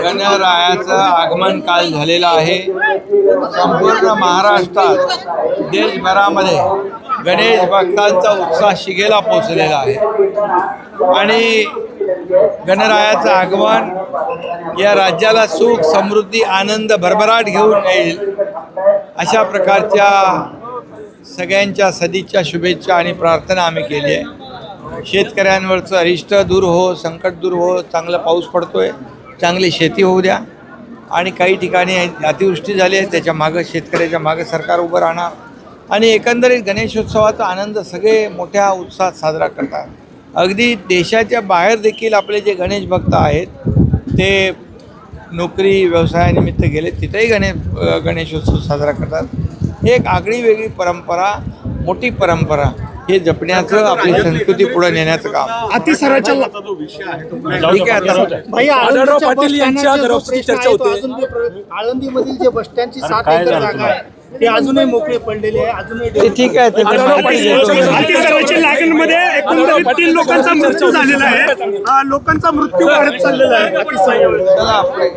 गणरायाचं आगमन काल झालेलं आहे. संपूर्ण महाराष्ट्रात देशभरामध्ये गणेश भक्तांचा उत्साह शिगेला पोचलेला आहे. आणि गणरायाचं आगमन या राज्याला सुख समृद्धी आनंद भरभराट घेऊन येईल अशा प्रकारच्या सगळ्यांच्या सदिच्छा शुभेच्छा आणि प्रार्थना आम्ही केली आहे. शेतकऱ्यांवरचं अरिष्ट दूर हो संकट दूर हो चांगला पाऊस पडतोय चांगली शेती होऊ द्या. आणि काही ठिकाणी अतिवृष्टी झाली आहे त्याच्या मागं शेतकऱ्याच्या मागं सरकार उभं राहणार. आणि एकंदरीत गणेशोत्सवाचा आनंद सगळे मोठ्या उत्साहात साजरा करतात. अगदी देशाच्या बाहेर देखील आपले जे गणेश भक्त आहेत ते नोकरी व्यवसायानिमित्त गेले तिथेही गणेश गणेशोत्सव साजरा करतात. हे एक आगळी वेगळी परंपरा मोठी परंपरा. हे जपण्याचं आपली संस्कृती पुढे नेण्याचं काम अतिसराच्या ठीक आहे आता भाई आढळराव पाटील यांच्या चर्चा होते. जे प्र- आळंदीमधील जे बस स्टँडची सात एकर जागा आहे ते अजूनही मोकळे पडलेले आहे अजूनही ते ठीक आहे ते आढळराव पाटील यांच्या माहिती अतिसराच्या लागणमध्ये एकंदरीत तीन लोकांचा मृत्यू झालेला आहे. लोकांचा मृत्यू वाढत चाललेला आहे अतिसराच्या चला आपले